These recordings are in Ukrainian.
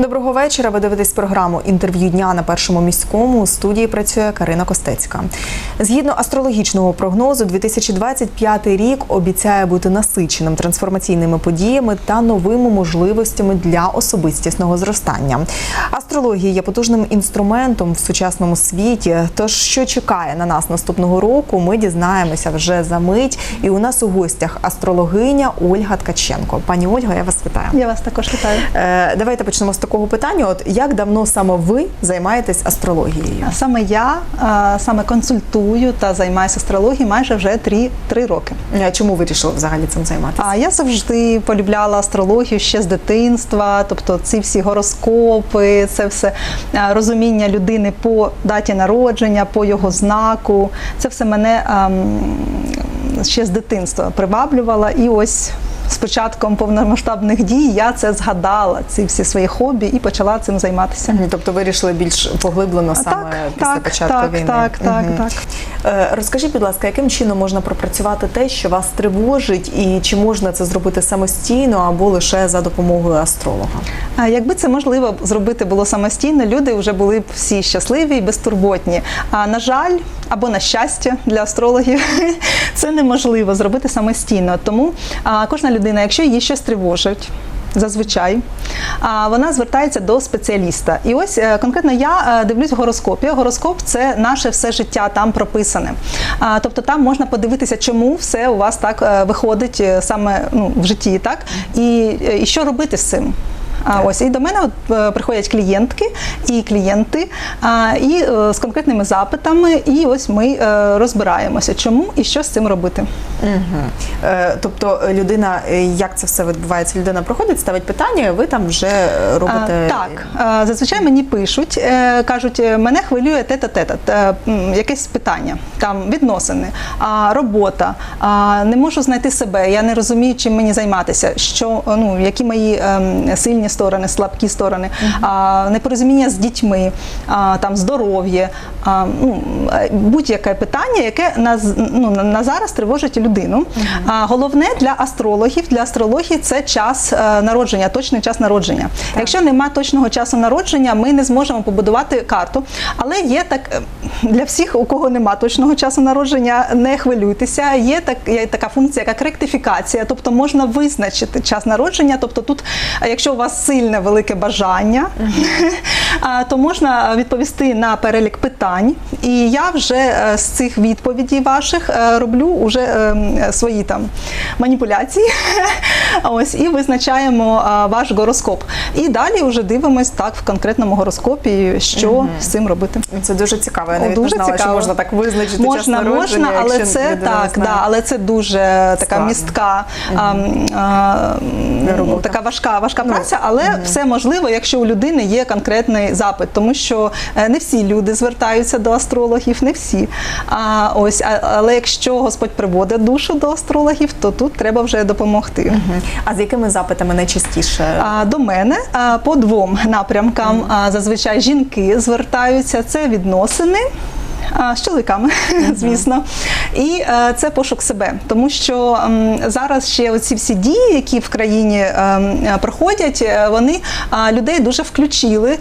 Доброго вечора. Ви дивитесь програму інтерв'ю дня на першому міському. У студії працює Карина Костецька. Згідно астрологічного прогнозу, 2025 рік обіцяє бути насиченим трансформаційними подіями та новими можливостями для особистісного зростання. Астрологія є потужним інструментом в сучасному світі. Тож, що чекає на нас наступного року, ми дізнаємося вже за мить. І у нас у гостях астрологиня Ольга Ткаченко. Пані Ольга, я вас вітаю. Я вас також вітаю. Е, Давайте почнемо з такого питання. От як давно саме ви займаєтесь астрологією? Саме я а, саме консультую та займаюся астрологією майже вже три, три роки. Е, Чому ви вирішили взагалі цим займатися? А я завжди полюбляла астрологію ще з дитинства, тобто ці всі гороскопи, це все а, розуміння людини по даті народження, по його знаку. Це все мене ам, ще з дитинства приваблювало. І ось з початком повномасштабних дій я це згадала, ці всі свої хобі, і почала цим займатися. Тобто вирішили більш поглиблено саме так, після так, початку так, війни. так, так, Мгм. так. Е, Розкажіть, будь ласка, яким чином можна пропрацювати те, що вас тривожить, і чи можна це зробити самостійно або лише за допомогою астролога? А Якби це можливо зробити було самостійно, люди вже були б всі щасливі і безтурботні. А на жаль, або на щастя для астрологів, це неможливо зробити самостійно. Тому кожна людина, якщо її щось тривожить. Зазвичай вона звертається до спеціаліста. І ось е, конкретно я е, дивлюсь в гороскопі. Гороскоп це наше все життя там прописане. Тобто там можна подивитися, чому все у вас так е, виходить саме ну, в житті, так і, і що робити з цим. А ось і до мене от е, приходять клієнтки і клієнти, а, і е, з конкретними запитами, і ось ми е, розбираємося, чому і що з цим робити. Угу. Тобто людина, як це все відбувається? Людина проходить, ставить питання, ви там вже робите А, так, зазвичай мені пишуть, кажуть, мене хвилює тета тета якесь питання, там відносини, робота, не можу знайти себе, я не розумію, чим мені займатися, що ну які мої ем, сильні сторони, слабкі сторони, а, непорозуміння з дітьми, а, там здоров'я, ну, е, будь-яке питання, яке на, ну, на- зараз тривожить людину. А, головне для астрологів, для астрології це час е, народження, точний час народження. Якщо нема точного часу народження, ми не зможемо побудувати карту. Але є так е, для всіх, у кого нема точного часу народження, не хвилюйтеся. Є так є така функція, як ректифікація, тобто можна визначити час народження. Тобто, тут, якщо у вас сильне велике бажання, то можна відповісти на перелік питань. І я вже е, з цих відповідей ваших е, роблю вже е, свої там маніпуляції. Ось і визначаємо ваш гороскоп. І далі вже дивимось так в конкретному гороскопі, що з цим робити. Це дуже цікаво. Я навіть дуже не знала, цікаво. що можна так визначити час народження, можна, але це так, да, але це дуже така Складно. містка, а, м, а, м, Робота. така важка, важка Ну, праця, але все можливо, якщо у людини є конкретний запит, тому що е, не всі люди звертаються до астрологів, не всі. А ось, але якщо Господь приводить душу до астрологів, то тут треба вже допомогти. Мгм. А з якими запитами найчастіше? А, До мене а, по двом напрямкам а, зазвичай жінки звертаються. Це відносини. З чоловіками, звісно, і е, це пошук себе, тому що зараз ще оці всі дії, які в країні е, м, е, проходять, е, вони людей дуже включили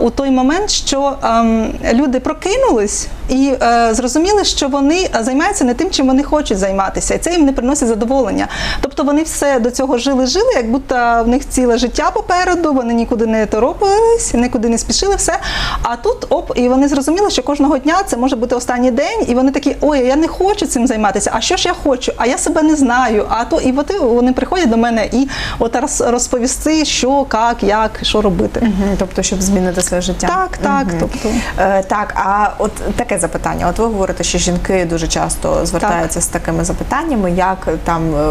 у той момент, що ем, люди прокинулись і е, зрозуміли, що вони займаються не тим, чим вони хочуть займатися, і це їм не приносить задоволення. Тобто вони все до цього жили, жили, як будто в них ціле життя попереду, вони нікуди не торопились, нікуди не спішили, все. А тут оп, і вони зрозуміли, що кожного дня це може бути останній день, і вони такі, ой, я не хочу цим займатися. А що ж я хочу? А я себе не знаю. А то і от вони приходять до мене і от роз- розповісти, що, як, як, що робити. Мгм. Тобто, щоб змінити своє життя. Так, так, Мгм. тобто. Е, так, а от таке запитання. От ви говорите, що жінки дуже часто звертаються з такими запитаннями, як там е,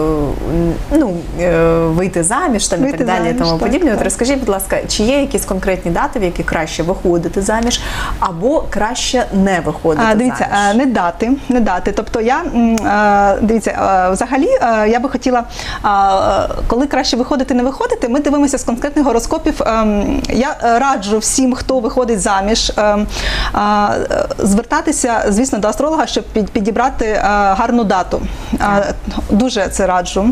ну, е, вийти заміж там, і так далі, і тому так, подібне. От розкажіть, будь ласка, чи є якісь конкретні дати, в які краще виходити заміж, або краще не виходити А, дивіться, заміж? не дати, не дати. Тобто я дивіться, взагалі я би хотіла, коли краще виходити, не виходити, ми дивимося з конкретних гороскопів. Ем, Я раджу всім, хто виходить заміж, ем, звертатися, звісно, до астролога, щоб підібрати гарну дату. Дуже це раджу,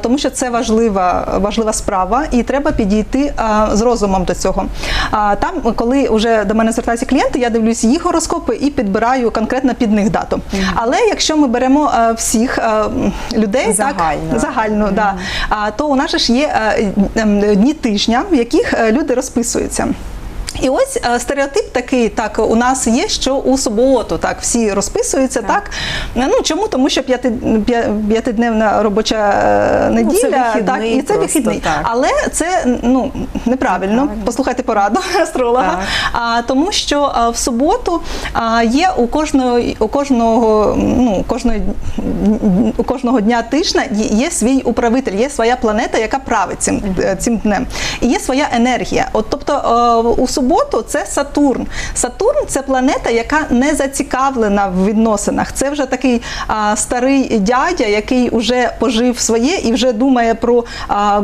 тому що це важлива, важлива справа, і треба підійти з розумом до цього. Там, коли вже до мене звертаються клієнти, я дивлюсь їх гороскопи і підбираю конкретно під них дату. Але якщо ми беремо е, всіх е, людей, Загально. так загально, да, то у нас ж є е, дні тижня, в яких люди розписуються. І ось е, стереотип такий, так у нас є, що у суботу так всі розписуються. Так, Так. ну чому? Тому що п'яти, п'ятидневна робоча е, Ну, це неділя, вихідний так і це просто, вихідний. так. Але це ну неправильно. Неправильно. Послухайте пораду астролога. Так. А тому, що а, в суботу а, є у кожного у кожного ну кожної у кожного дня тижня є є свій управитель, є своя планета, яка править цим, е, цим днем. І є своя енергія. От тобто е, у суботу це Сатурн. Сатурн це планета, яка не зацікавлена в відносинах. Це вже такий а, старий дядя, який вже пожив своє і вже думає про, а,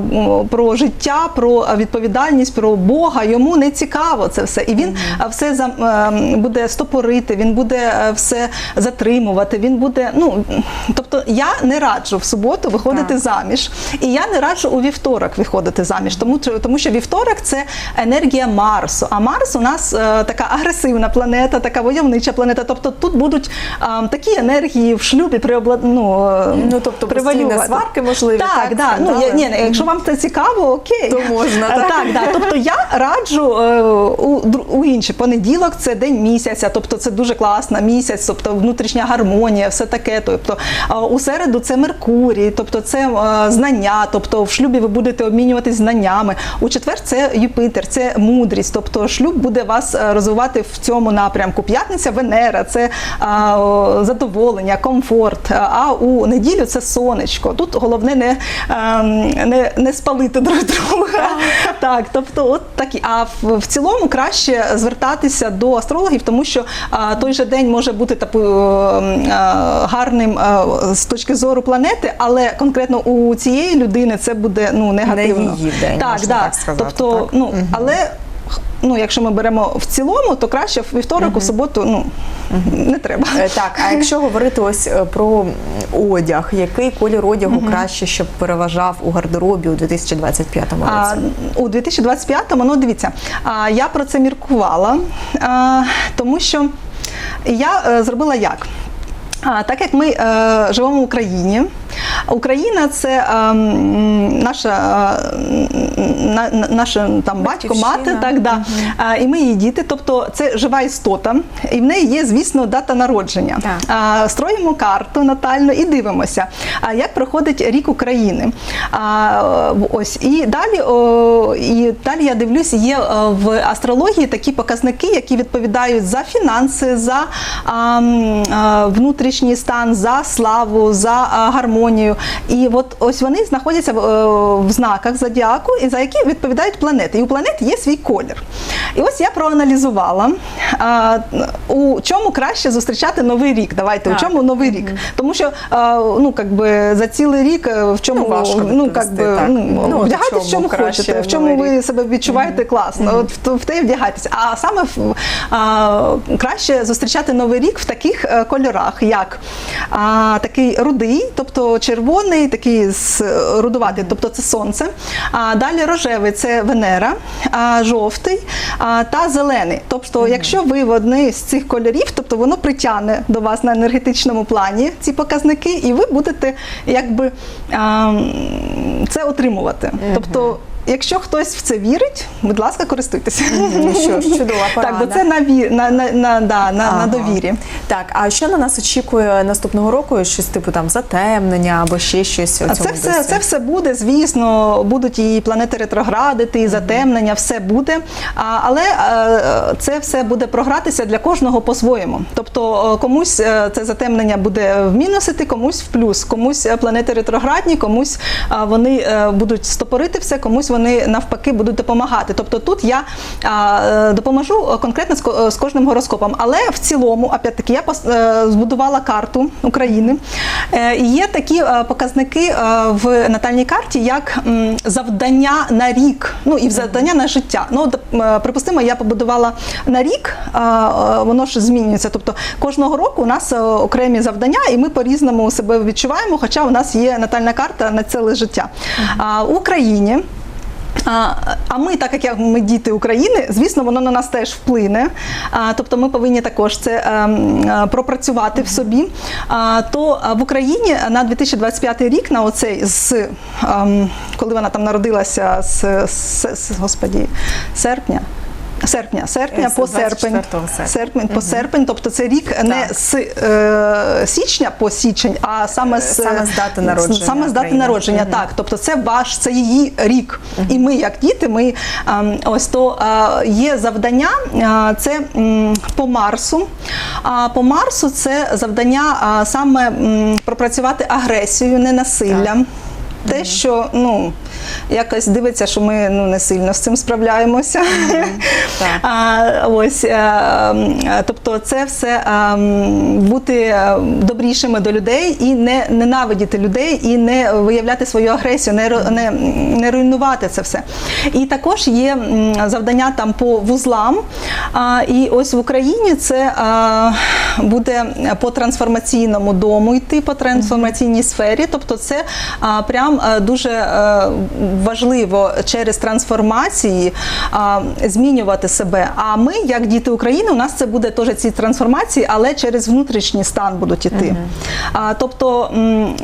про життя, про відповідальність, про Бога. Йому не цікаво це все. І він а, все за, е, буде стопорити, він буде е, все затримувати. Він буде, ну тобто я не раджу в суботу виходити Так. заміж, і я не раджу у вівторок виходити заміж, тому тому що вівторок це енергія Марсу. А Марс у нас е, така агресивна планета, така войовнича планета. Тобто тут будуть е, такі енергії в шлюбі приобла... ну, е, Ну, тобто постійні сварки можливі, Так, так, да. ну, я, ні, якщо вам це цікаво, окей. То можна, так? так, да. Тобто я раджу е, у, у інший понеділок це день місяця, тобто це дуже класна місяць, тобто внутрішня гармонія, все таке. Тобто е, у середу це Меркурій, тобто це е, знання, тобто в шлюбі ви будете обмінюватись знаннями. У четвер це Юпітер, це мудрість, тобто шлюб буде вас е, розвивати в цьому напрямку. П'ятниця Венера, це е, о, задоволення, комфорт. А у неділю це сонечко. Тут головне не, ем, не, не спалити друг друга. Так, тобто, от такі. А в, в цілому краще звертатися до астрологів, тому що а, той же день може бути таку, ем, а, гарним а, з точки зору планети, але конкретно у цієї людини це буде ну негативно. її день, так, можна да. так сказати, Тобто, так? ну Мгм. але. Ну, якщо ми беремо в цілому, то краще в вівторок, у суботу ну не треба. Е, Так, а якщо говорити ось е, про одяг, який колір одягу краще, щоб переважав у гардеробі у 2025 А, році? у 2025-му, ну дивіться, а, я про це міркувала, а, тому що я е, зробила як. А, так як ми е, живемо в Україні, Україна це е, наша, е, на, на- наша там батько, мати, так да. А, і ми її діти, тобто це жива істота, і в неї є, звісно, дата народження. Так. А, строїмо карту натально і дивимося, а як проходить рік України. А, ось і далі, о, і далі я дивлюсь, є е, в астрології такі показники, які відповідають за фінанси, за а, а, внутрішній стан, за славу, за а, гармонію. І от ось вони знаходяться в, е, знаках зодіаку, і за які відповідають планети. І у планет є свій колір. І ось я проаналізувала, у чому краще зустрічати новий рік. Давайте, Так. у чому новий рік. Тому що ну, как би, за цілий рік е, в чому Ну, важко ну, відповісти, как би, ну, Ну, вдягайтесь в в чому хочете, в чому ви себе відчуваєте класно, от в, в те і вдягайтеся. А саме в, а, краще зустрічати новий рік в таких е, кольорах, як а, такий рудий, тобто червоний, такий з рудуватий, тобто це сонце. А далі рожевий це Венера, а, жовтий а, та зелений. Тобто, якщо ви в одній з цих кольорів, тобто воно притягне до вас на енергетичному плані ці показники, і ви будете якби а, це отримувати. Тобто. Якщо хтось в це вірить, будь ласка, користуйтеся. Ну що ж, чудова порада. Так, бо це на, на, на, на, да, на, Ага. на довірі. Так, а що на нас очікує наступного року? Щось типу там затемнення або ще щось у цьому це все, це все буде, звісно, будуть і планети ретроградити, і затемнення, все буде. А, але е, це все буде програтися для кожного по-своєму. Тобто е, комусь е, це затемнення буде в мінус іти, комусь в плюс, комусь планети ретроградні, комусь вони будуть стопорити все, комусь вони навпаки будуть допомагати. Тобто тут я а, допоможу конкретно з, з кожним гороскопом. Але в цілому, опять-таки, я пос- е, збудувала карту України. Е, І є такі е, показники в натальній карті, як завдання на рік, ну і завдання на життя. Ну, припустимо, я побудувала на рік, воно ж змінюється. Тобто кожного року у нас окремі завдання, і ми по-різному себе відчуваємо, хоча у нас є натальна карта на ціле життя. А в Україні. А, ми, так як ми діти України, звісно, воно на нас теж вплине. Тобто ми повинні також це ем, е, пропрацювати в собі. А, то в Україні на 2025 рік, на оцей з ем, коли вона там народилася з, з, з господі, серпня. Серпня, серпня по серпень, серпня. серпень по серпень, тобто це рік не з е, січня по січень, а саме з Саме з дати народження Саме з дати народження, так. Тобто це ваш, це її рік. І ми, як діти, ми ем, ось то е, є завдання. е, Це по Марсу. А по Марсу це завдання саме пропрацювати агресію, ненасилля. Те, що ну якось дивиться, що ми ну не сильно з цим справляємося. А, ось, е, е, тобто, це все е, бути добрішими до людей і не ненавидіти людей, і не виявляти свою агресію, не, не, не руйнувати це все. І також є завдання там по вузлам. А, і ось в Україні це е, буде по трансформаційному дому йти, по трансформаційній сфері. Тобто, це а, прям дуже е, важливо через трансформації а, змінювати себе. А ми, як діти України, у нас це буде теж ці трансформації, але через внутрішній стан будуть іти. А, тобто,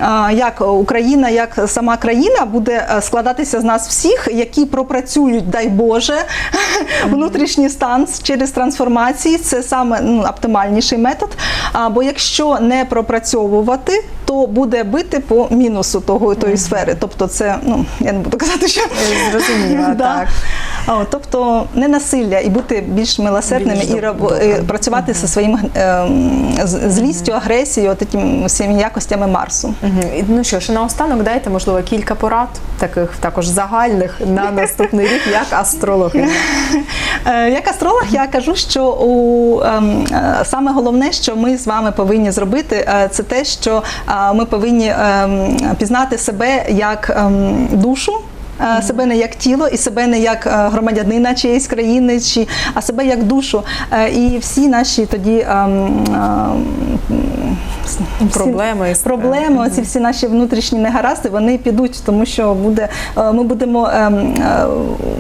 а, як Україна, як сама країна буде е, складатися з нас всіх, які пропрацюють, дай Боже, внутрішній стан через трансформації. Це саме ну, оптимальніший метод. А, бо якщо не пропрацьовувати, то буде бити по мінусу того тої сфери. Тобто, це ну я не буду казати, що Зрозуміло, Да. так. А, от, тобто не насилля і бути більш милосердними Більш і, рабо- і працювати зі своїм ем, злістю, агресією, от такими всіми якостями Марсу. Ну що ж, наостанок дайте, можливо, кілька порад, таких також загальних на наступний рік, як астрологиня. Е, Як астролог, я кажу, що у ем, е, саме головне, що ми з вами повинні зробити, е, це те, що ми повинні ем, пізнати себе як душу. Е, Себе не як тіло, і себе не як е, громадянина чиєїсь країни, чи а себе як душу. Е, І всі наші тоді ем, ем, всі- Проблеми оці всі наші внутрішні негаразди, вони підуть, тому що буде ми будемо ем,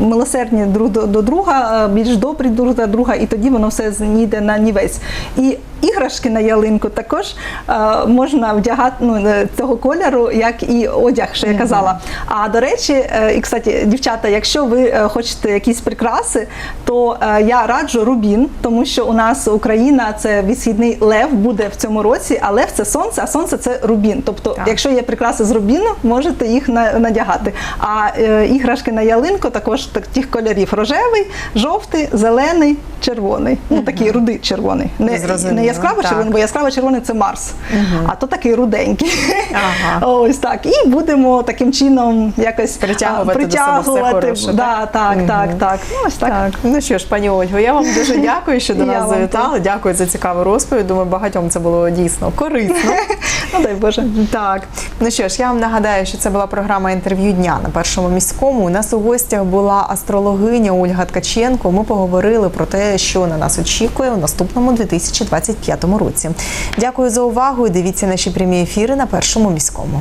милосердні друг до, друга, більш добрі друг до друга, і тоді воно все зніде на нівець. І іграшки на ялинку також е, можна вдягати ну, е, цього кольору, як і одяг, що я казала. А до речі, е, і кстати, дівчата, якщо ви хочете якісь прикраси, то е, я раджу рубін, тому що у нас Україна це відсхідний лев буде в цьому році, а лев це сонце, а сонце це рубін. Тобто, Так. якщо є прикраси з рубіну, можете їх на- надягати. А е, іграшки на ялинку також так- тих кольорів: рожевий, жовтий, зелений, червоний. Ну такий рудий червоний. Не, не яскраво червоний, бо яскраво червоний це Марс, а то такий руденький. Ага. Ось так. І будемо таким чином якось Притягувати до себе все притягувати. Да, так, так, так. Ну, ось так. Так, ну що ж, пані Ольго, я вам дуже дякую, що до нас завітали. Дякую за цікаву розповідь. Думаю, багатьом це було дійсно корисно. Ну дай Боже. Так, ну що ж, я вам нагадаю, що це була програма інтерв'ю дня на першому міському. У нас у гостях була астрологиня Ольга Ткаченко. Ми поговорили про те, що на нас очікує у наступному 2025 році. Дякую за увагу. і Дивіться наші прямі ефіри на першому міському.